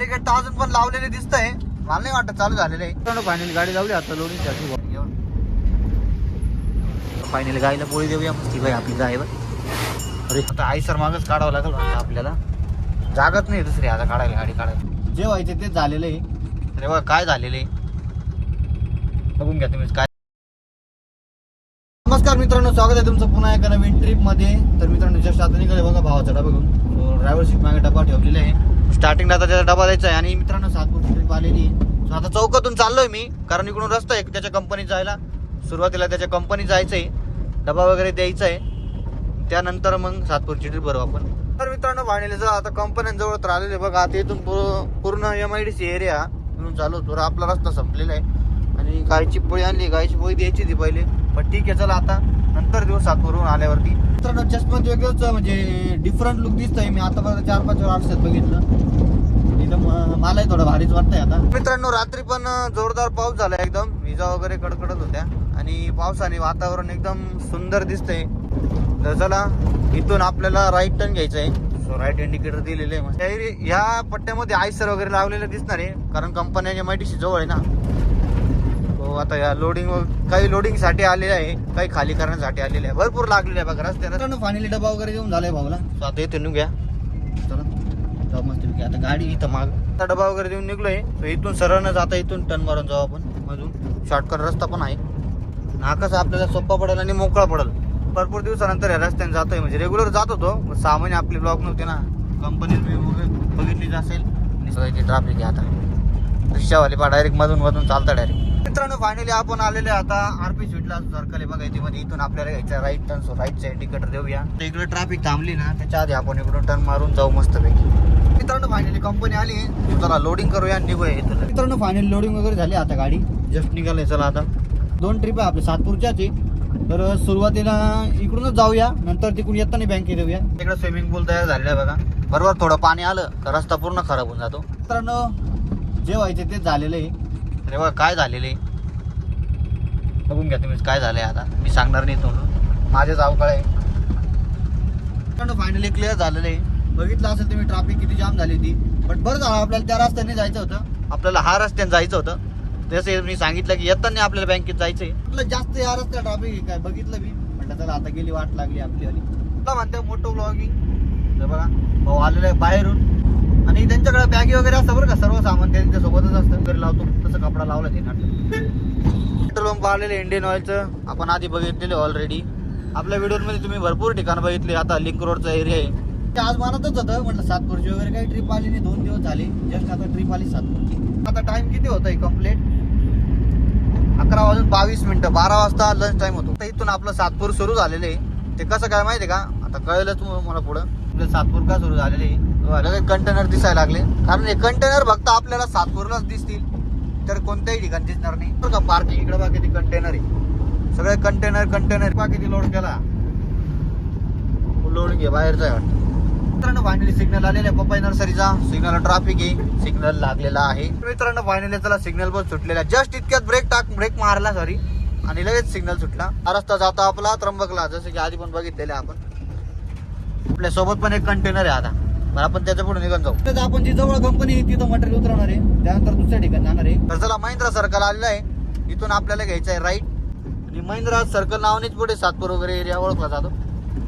Indicator तर अजून पण लावलेले दिसतंय. मला नाही वाटत चालू झालेलं आहे. फायनल गाडी लावली आता लोडिंगसाठी फायनल गायला पोळी देऊया. मस्ती भाई आपली गाय अरे आता आई सर मागच काढावं लागेल आपल्याला. जागत नाही दुसरी आता काढायला गाडी काढायला. जे व्हायचे तेच झालेलं आहे. अरे बघा काय झालेलं आहे? बघून घ्या तुम्ही काय. नमस्कार मित्रांनो स्वागत आहे तुमचं पुन्हा एका नवीन ट्रिपमध्ये. तर मित्रांनो जस्ट आता निघाले बघा भावाचा बघून ड्रायव्हर सीट मागे डबा ठेवलेला आहे. स्टार्टिंगला आता त्याचा डबा द्यायचा आहे. आणि मित्रांनो सातपूरची ट्रिप आलेली सो आता चौकातून चाललोय मी कारण इकडून रस्ता आहे. त्याच्या कंपनीत जायला सुरुवातीला त्याच्या कंपनीत जायचं आहे डबा वगैरे द्यायचा आहे. त्यानंतर मग सातपूरची ट्रिप भरू आपण. तर मित्रांनो भाणेलीचं आता कंपन्यांजवळ तर आलेले बघा. आता इथून पूर्ण M I D C area म्हणून चालू होतो. तर आपला रस्ता संपलेला आहे. आणि गायची पोळी आणली गायची पोळी द्यायची ती पहिले. पण ठीक आहे चला आता. नंतर दिवस सातवरून आल्यावरती. मित्रांनो चष्म्यात वेगळंच म्हणजे डिफरंट लुक दिसतंय मी. आतापर्यंत चार पाच वेळा आरशात बघितलं. एकदम मलाही थोडं भारीच वाटतंय आता. मित्रांनो रात्री पण जोरदार पाऊस झाला एकदम. विजा वगैरे कडकडत होत्या. आणि पावसाने वातावरण एकदम सुंदर दिसतंय. तर चला इथून आपल्याला राईट टर्न घ्यायचं आहे सो राईट इंडिकेटर दिलेले ह्या पट्ट्यामध्ये आयसर वगैरे लावलेले दिसणार आहे. कारण कंपन्या एम आय टी जवळ आहे ना. हो आता या लोडिंग काही लोडिंगसाठी आलेले आहे काही खाली करण्यासाठी आलेले आहे. भरपूर लागलेले आहे बघा रस्त्याला. फायनली डबा वगैरे देऊन झालाय भाऊला. आता येते निघूया. चला. मस्त. आता गाडी इथं माग. आता डबा वगैरे देऊन निघलोय. So इथून सरळच आता इथून टर्न मारून जाऊ आपण. मधून. शॉर्टकट रस्ता पण आहे. हा कसा आपल्याला सोपा पडेल आणि मोकळा पडेल. भरपूर दिवसानंतर या रस्त्याने जातोय. म्हणजे रेग्युलर जात होतो. पण महिने आपली ब्लॉक नव्हते ना. वगैरे बघितलीच असेल. आणि सगळ्याची ट्रॅफिक आहे आता. रिक्षावाले पा डायरेक्ट मधून मधून चालता डायरेक्ट मित्रांनो फायनली आपण आलेले आता आरपी स्वीटला सर्कल बघा इथे मध्ये इथून आपल्याला घ्यायचं राईट टर्न सो राईटचा इंडिकेटर देऊया. तर इकडे ट्रॅफिक थांबली ना त्याच्या आधी आपण इकडून टर्न मारून जाऊ मस्तपैकी. मित्रांनो फायनली कंपनी आली. चला लोडिंग करूया आणि निघूया इथं मित्रांनो फायनली लोडिंग वगैरे झाली आता गाडी. जस्ट निघाले चला आता. दोन ट्रिप आहे आपल्या सातपूरच्याच. आहे तर सुरुवातीला इकडूनच जाऊया नंतर तिकडून येताना बँकेत येऊया. तिकडे स्विमिंग पूल तयार झालेला आहे बघा. बरोबर थोडं पाणी आलं तर रस्ता पूर्ण खराब होऊन जातो. मित्रांनो जे व्हायचे तेच झालेलं आहे. अरे बघा काय झालेलं आहे? बघून घ्या तुम्ही काय झालंय आता? मी सांगणार नाही तुम्हाला माझेच अवकाळ आहे. फायनली क्लिअर झालेलं आहे. बघितलं असेल तुम्ही ट्रॅफिक किती जाम झाली होती. बट बरं झालं आपल्याला त्या रस्त्याने जायचं होतं. आपल्याला हा रस्त्याने जायचं होतं. जसं मी सांगितलं की येताना आपल्याला बँकेत जायचंय. म्हटलं जास्त या रस्त्या ट्रॅफिक काय? बघितलं मी. म्हटलं चला आता गेली वाट लागली आपली वाली. म्हणते मोठं ब्लॉगिंग बघा भाऊ आलेलं आहे बाहेरून. आणि त्यांच्याकडे बॅगी वगैरे असतं बरं का सर्व सामान त्यांच्या सोबतच असतं. वगैरे लावतो तसं कपडा लावला ते पेट्रोल पंप आलेले इंडियन ऑइलचं आपण आधी बघितलेले ऑलरेडी आपल्या व्हिडिओमध्ये तुम्ही भरपूर ठिकाणं बघितले. आता लिंक रोडचा एरिया आहे. ते आज मानतच होतं म्हटलं सातपूरची वगैरे काही ट्रिप आली नाही दोन दिवस झाले. जस्ट आता ट्रिप आली सातपूरची. आता टाइम किती होतोय कंप्लीट अकरा वाजून बावीस मिनिटं बारा वाजता लंच टाइम होतो. तर इथून आपलं सातपूर सुरू झालेलं आहे. ते कसं काय माहिती आहे का? आता कळलंच तू मला पुढं. सातपूर का सुरू झालेले आहे? कंटेनर दिसायला लागले. कारण हे कंटेनर फक्त आपल्याला सातपूरलाच दिसतील. तर कोणत्याही ठिकाणी दिसणार नाही. बरं का पार्किंग इकडे बघा किती कंटेनर आहे. सगळे कंटेनर कंटेनर बघा किती लोड केला. लोड घे बाहेरचा आहे वाटतं. मित्रांनो फायनली सिग्नल आलेला आहे. पप्पाई नर्सरीचा. सिग्नल ट्रॅफिक आहे. सिग्नल लागलेला आहे. मित्रांनो फायनली त्याला सिग्नल पण सुटलेला जस्ट इतक्यात ब्रेक टाक ब्रेक मारला सॉरी आणि लगेच सिग्नल सुटला. हा रस्ता जाता आपला त्र्यंबकला. जसं की आधी पण बघितलेले आपण. आपल्यासोबत पण एक कंटेनर आहे आता. आपण त्याच्या पुढे निघून जाऊ. तर आपण जी जवळ कंपनी तिथं मटेरियल उतरवणार आहे. त्यानंतर दुसऱ्या ठिकाणी जाणार आहे. तर चला महिंद्रा सर्कल आलेला आहे. इथून आपल्याला घ्यायचं आहे राईट आणि महिंद्रा सर्कल नावानेच पुढे सातपूर वगैरे एरिया ओळखला जातो.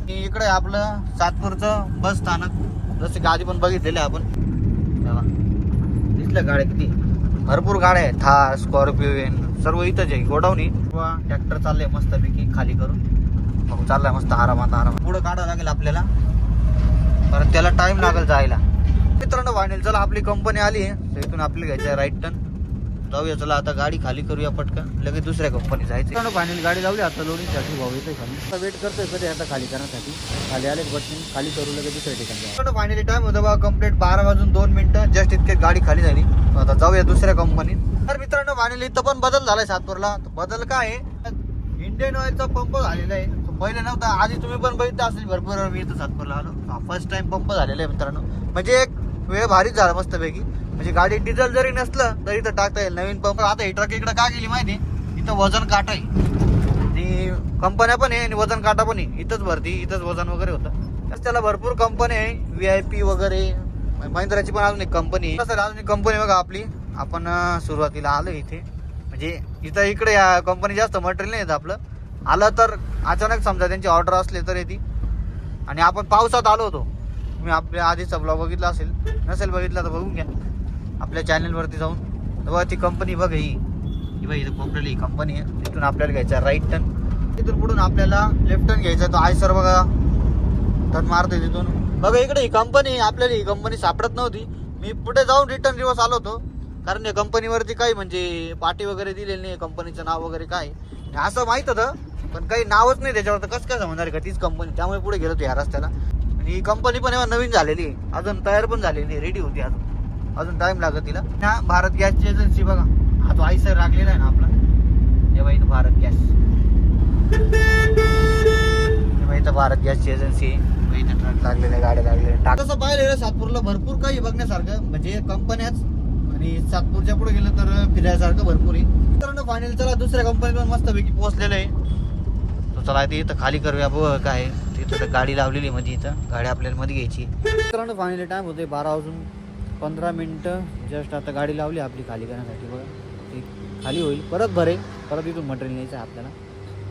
इकडे आपलं सातपूरचं बस स्थानक. जसं की आधी पण बघितलेलं आहे आपण. दिसल्या गाड्या किती? भरपूर गाड्या आहेत. थार स्कॉर्पिओ सर्व इथंच आहे. गोडाऊन किंवा ट्रॅक्टर चाललंय मस्तपैकी. खाली करून. मग चाललाय मस्त आरामात आरामात. पुढं काढावं लागेल आपल्याला. कारण त्याला टाइम लागेल जायला. मित्रांनो वाणेल चला आपली कंपनी आली आहे. तर इथून आपली घ्यायचं आहे राईट टर्न जाऊया चला आता गाडी खाली करूया पटकन. लगेच दुसऱ्या कंपनी जायचं मित्रांनो फायनल गाडी लावली आता लोणीसाठी भाऊ येते खाली. आता वेट करतोय कधी आता खाली करण्यासाठी. खाली आले बटन खाली करू लगेच दुसऱ्या ठिकाणी मित्रांनो फायनली टाइम होता बा कंप्लीट बारा वाजून दोन मिनिटं. जस्ट इतके गाडी खाली झाली. आता जाऊया दुसऱ्या कंपनीत तर मित्रांनो फायनली इथं पण बदल झालाय सातपूरला. बदल काय आहे? इंडियन ऑइलचा पंप झालेला आहे. पहिले नव्हता आधी तुम्ही पण बघितलं असेल भरपूर मी इथं सातपूरला आलो. फर्स्ट टाइम पंप झालेला आहे मित्रांनो. म्हणजे एक वेळ भारीच झाला मस्तपैकी. म्हणजे गाडी डिझेल जरी नसलं तरी इथं टाकता येईल. नवीन पंप आता ही ट्रक इकडे का गेली माहिती इथं वजन काटा आहे. आणि कंपन्या पण आहे आणि वजन काटा पण आहे. इथंच भरती इथंच वजन वगैरे होतं. तर त्याला भरपूर कंपन्या आहे. व्ही आय पी वगैरे महिंद्राची पण अजून एक कंपनी आहे. कसं अजून एक कंपनी बघा आपली. आपण सुरुवातीला आलो इथे. म्हणजे इथं इकडे या कंपनी जास्त मटेरियल नाही आपलं. आलं तर अचानक समजा त्यांची ऑर्डर असली तर येते. आणि आपण पावसात आलो होतो. मी आपल्या आधीचा ब्लॉग बघितला असेल नसेल बघितला तर बघून घ्या. आपल्या चॅनलवरती जाऊन. तेव्हा बघा ती कंपनी बघ ही. बघ इथं कोपऱ्याला ही कंपनी आहे. तिथून आपल्याला घ्यायचा राईट टर्न तिथून पुढून आपल्याला लेफ्ट टर्न घ्यायचा तो आय सर बघा. टर्न मारतोय तिथून. बघा इकडे ही कंपनी आपल्याला ही कंपनी सापडत नव्हती. मी पुढे जाऊन रिटर्न रिवर्स आलो होतो. कारण या कंपनीवरती काही म्हणजे पाटी वगैरे दिलेली नाही. कंपनीचं नाव वगैरे काय असं माहीत होतं पण काही नावच नाही त्याच्यावर. तर कसं काय समजणार आहे का? तीच कंपनी त्यामुळे पुढे गेलो तो या रस्त्याला. आणि ही कंपनी पण एव्हा नवीन झालेली आहे. अजून तयार पण झालेली रेडी होती अजून. अजून टाइम लागत तिला. ना भारत गॅसची एजन्सी बघा. हा तो आईसर लागलेला आहे ना आपला. तेव्हा इथं भारत गॅस. तेव्हा इथं भारत गॅसची एजन्सी इथं ट्रक लागलेले गाड्या लागलेल्या तसं पाहिलं सातपूरला भरपूर काही बघण्यासारखं. म्हणजे कंपन्याच आणि सातपूरच्या पुढे गेलं तर फिरायसारखं भरपूर आहे. मित्रांनो फायनल चला. दुसऱ्या कंपनीत पण मस्तपैकी पोहोचलेलं आहे. तो चला ते इथं खाली करूया बघ काय. तिथं गाडी लावलेली आहे मध्ये इथं. गाडी आपल्याला मध्ये घ्यायची. मित्रांनो फायनली टाइम होते बारा वाजून पंधरा मिनटं. जस्ट आता गाडी लावली आपली खाली करण्यासाठी बघा. ती खाली होईल. परत भरेल. परत इथून मटेरियल न्यायचं आहे आपल्याला.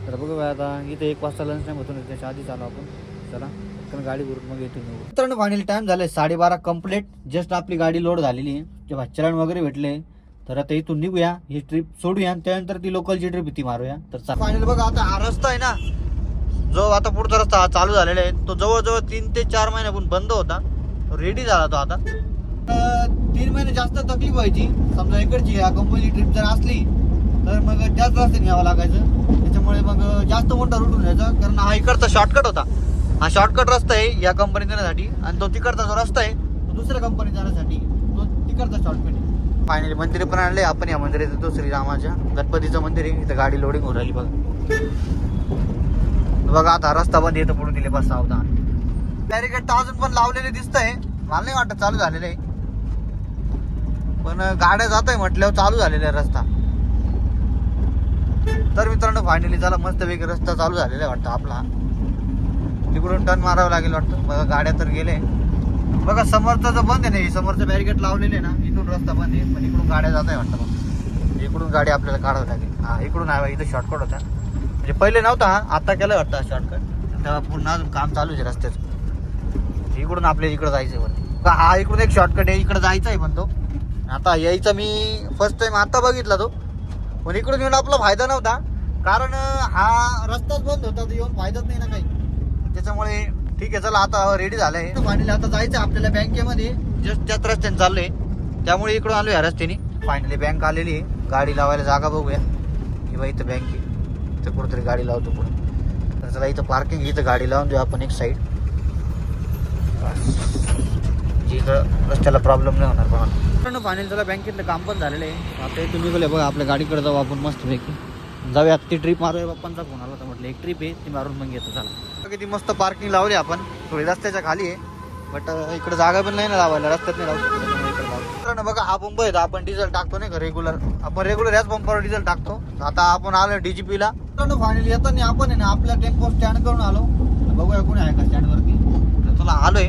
तर बघू बघा आता इथे एक वाजता लंच टाइम होतो ना त्याच्या आधी चालू आपण. चला पण गाडी भरून मग येतो मित्रांनो फायनल टाइम झालाय साडेबारा कंप्लीट जस्ट आपली गाडी लोड झालेली आहे. ते भाचरण वगैरे भेटले. तर आता इथून निघूया ही ट्रिप सोडूया आणि त्यानंतर ती लोकलची ट्रिप ती मारूया. तर फायनल बघा आता हा रस्ता आहे ना जो आता पुढचा रस्ता चालू झालेला आहे तो जवळजवळ तीन ते चार महिन्यापूर्वी बंद होता. रेडी झाला तो आता. तीन महिने जास्त तकलीफ व्हायची. समजा इकडची या कंपनी ट्रिप जर असली तर मग त्याच रस्त्याने यावं लागायचं. त्याच्यामुळे मग जास्त मोठा रूट होऊन जायचा कारण हा इकडचा शॉर्टकट होता. हा शॉर्टकट रस्ता आहे या कंपनीत जाण्यासाठी आणि तो तिकडचा जो रस्ता आहे तो दुसऱ्या कंपनीत जाण्यासाठी तो तिकडचा शॉर्टकट आहे. फायनली मंदिर पण आणले आपण या मंदिरात येतो श्रीरामाच्या गणपतीचं मंदिर आहे. इथं गाडी लोडिंग होऊन राहिली बघा. बघा आता रस्ता बंद येतो पुढे दिले बस सावधान. बॅरिकेड तर अजून पण लावलेले दिसतंय. मला नाही वाटत चालू झालेलं आहे. पण गाड्या जात आहे म्हटल्यावर चालू झालेला आहे रस्ता. तर मित्रांनो फायनली चला मस्त वेगळा रस्ता चालू झालेला आहे वाटतं आपला. तिकडून टर्न मारावं लागेल वाटतं. बघा गाड्या तर गेले. बघा समर्थ तर बंद आहे ना हे समोरचं बॅरिकेड लावलेले आहे ना रस्ता बंद आहे पण इकडून गाड्या जात आहे वाटतं बघ. इकडून गाडी आपल्याला काढावं लागेल. हा इकडून आहे इथं शॉर्टकट होता. म्हणजे पहिले नव्हता हा. आता केलं वाटतं शॉर्टकट तेव्हा पुन्हा अजून काम चालू आहे रस्त्याचं. इकडून आपल्याला इकडं जायचं आहे वरती. हा इकडून एक शॉर्टकट आहे. इकडं जायचं आहे पण तो. आता यायचा मी फर्स्ट टाइम आता बघितला तो. पण इकडून येऊन आपला फायदा नव्हता. कारण हा रस्ताच बंद होता तर येऊन फायदाच नाही ना काही. त्याच्यामुळे ठीक आहे चला आता रेडी झालंय. फायनली आता जायचं आहे आपल्याला बँकेमध्ये जस्ट त्याच रस्त्याने चाललंय. त्यामुळे इकडून आलो या रस्त्याने. फायनली बँक आलेली आहे. गाडी लावायला जागा बघूया. किंवा इथं बँक आहे. इथं कुठेतरी गाडी लावतो पुढे. तर चला इथं पार्किंग इथं गाडी लावून देऊ आपण एक साईड इथं रस्त्याला प्रॉब्लेम नाही होणार पण फायनल त्याला बँकेतलं काम पण झालेलं आहे. आता तुम्ही बोलले बघा आपल्या गाडीकडे जाऊ आपण मस्त पैकी जाऊया ती ट्रिप मारूया बाप्पांचा फोन आला होता म्हटलं एक ट्रिप आहे ती मारून मग येतो चला. किती मस्त पार्किंग लावली आपण. थोडी रस्त्याच्या खाली आहे. बट इकडे जागा पण नाही ना लावायला रस्त्यात नाही लावू शकतो. मित्रांनो बघा हा पंप येतो आपण डिझेल टाकतो नाही का रेग्युलर आपण रेग्युलर याच पंपावर डिझेल टाकतो. आता आपण आलो डीजीपी ला. फायनली येताना आपण आहे ना आपल्या टेम्पो स्टँड करून आलो. बघूया कोणी आहे का स्टँड वरती. तर तुला आलोय.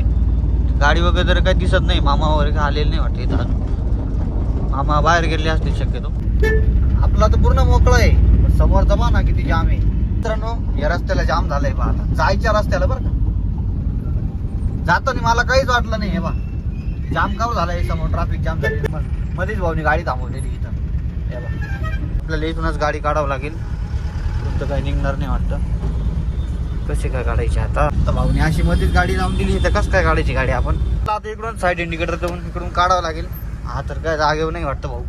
गाडी वगैरे काही दिसत नाही मामा वगैरे काही आलेले नाही वाटते इथं. मामा बाहेर गेले असतील शक्यतो. आपला तर पूर्ण मोकळा आहे. समोर जमा ना किती जाम आहे. मित्रांनो या रस्त्याला जाम झालाय बा आता. जायच्या रस्त्याला बरं का. जाताना मला काहीच वाटलं नाही हे बा जाम का झालाय समोर ट्रॅफिक जाम झाली. मग मध्येच भाऊनी गाडी थांबवलेली इथं. हे आपल्याला इथूनच गाडी काढावं लागेल. तुमचं काही निघणार नाही वाटतं. कशी काय काढायची आता? तर भाऊनी अशी मध्येच गाडी लावून दिली. तर कसं काय काढायची गाडी आपण? आता इकडून साईड इंडिकेटर देऊन इकडून काढावं लागेल. हा तर काय जागेवर नाही वाटतं भाऊ.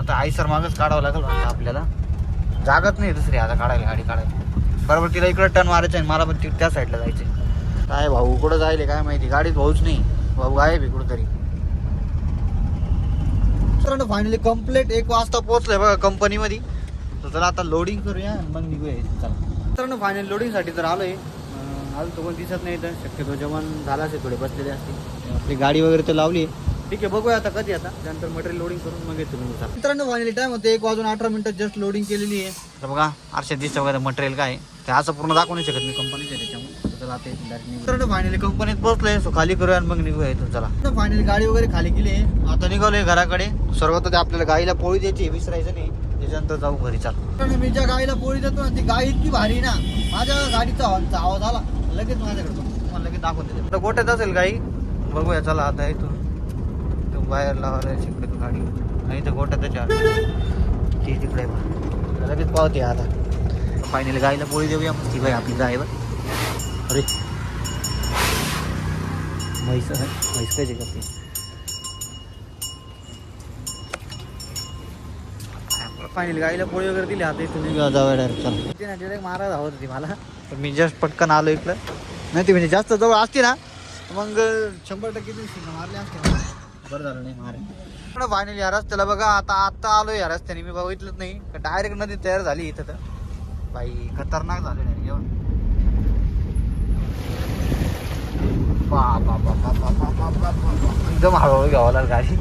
आता आईसर मागच काढावं लागेल वाटतं आपल्याला. जागाच नाही दुसरी आता काढायला गाडी काढायला. बरोबर तिला इकडं टर्न मारायचं आहे मला पण ती त्या साईडला जायचं काय भाऊ कुठं जायले काय माहिती? गाडीत भाऊच नाही. भाऊ आहे कुठंतरी. मित्रांनो फायनली कंप्लीट एक वाजता पोहोचलोय बघा कंपनीमध्ये तर चला आता लोडिंग करूया मग निघूया चला. मित्रांनो फायनल लोडिंगसाठी तर आलोय. आलो अजून तो पण दिसत नाही तर शक्यतो जेवण झालं असेल थोडे बसलेले असतील. आपली गाडी वगैरे तर लावली ठीक आहे बघूया आता कधी आता. त्यानंतर मटेरियल लोडिंग करून मग येतो मी मित्रांनो फायनली टाइम होते एक वाजून अठरा मिनिटात जस्ट लोडिंग केलेली आहे. तर बघा आरशे दिसतं वगैरे मटेरियल काय आहे. ते असं पूर्ण दाखवू नाही शकत मी कंपनीच्या त्याच्यामुळे. जाते. फायनली कंपनीत पोहोचलोय सो खाली करूया आणि मग निघूया इथून चला. फायनली गाडी वगैरे खाली केली आता निघालोय घराकडे. सर्वात आपल्याला गाईला पोळी द्यायची विसरायचं नाही. त्याच्यानंतर जाऊ घरी चाल. मी ज्या गाईला पोळी देतो ना ती गाय इतकी भारी ना माझ्या गाडीचा आवाज आला. लगेच माझ्याकडे लगेच दाखवून देते. गोट्यात असेल गाई बघूया चला आता इथून. तो बाहेर लावायला तो गाडी. नाही तर गोट्यात चार ती तिकडे. लगेच पावते आता. फायनली गाईला पोळी देऊया. मग ती बाई आपली बघ. अरे. म्हैस म्हैस कशी करते फायनली गाईला पोळी वगैरे दिली आता निघा जाऊया डायरेक्ट चला. ती ना direct मारायला हवत होती मला. पण मी जस्ट पटकन आलो इकडं. नाही ती म्हणजे जास्त जवळ असते ना मग शंभर टक्के मारले असते. बरं झालं नाही मारे फायनली या रस्त्याला बघा आता आता आलो या रस्त्याने. मी बघितलंच नाही डायरेक्ट नदी तयार झाली इथं तर. बाई खतरनाक झाले डायरेक्ट एवढं. एकदम हळूहळू घ्यावं लागेल गाडी.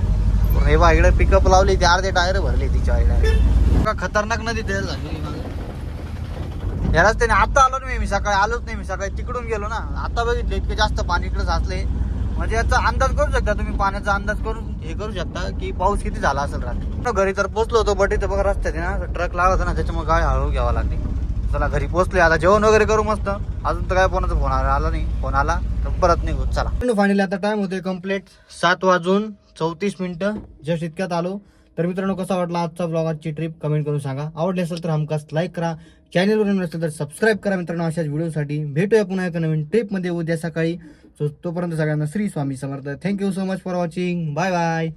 हे बा इकडे पिकअप लावली ते अर्धे टायर भरले तिच्या आईला खतरनाक नदी तयार झाली. मागे. या रस्त्याने आता आलो नाही मी सकाळी आलोच नाही मी सकाळी तिकडून गेलो ना. आता बघितले इतके जास्त पाणी इकडे साचले म्हणजे याचा अंदाज करू शकता तुम्ही पाण्याचा अंदाज करून हे करू शकता की पाऊस किती झाला असेल रात्री. घरी तर पोचलो होतो बट इथं बघा रस्त्यात ना ट्रक लागला होता ना त्याच्यामुळे गाडी हळू घ्यावा लागली. चला घरी पोहोचले आता जेवण वगैरे करू मस्त. अजून तर काय कोणाचा फोन आला नाही. फोन आला तर परत निघू. चला. फायनली आता टाइम होते कंप्लीट सात वाजून चौतीस मिनिटं. जस्ट इतक्यात आलो. तर मित्रांनो कसा वाटला आजचा ब्लॉग आजची ट्रिप कमेंट करून सांगा. आवडली असेल तर हमखास लाईक करा. चॅनलवर नसेल तर सबस्क्राईब करा मित्रांनो अशाच व्हिडिओसाठी भेटूया पुन्हा एका नवीन ट्रिपमध्ये उद्या सकाळी. So, तोपर्यंत सगळ्यांना Shri Swami Samarth. Thank you so much for watching bye bye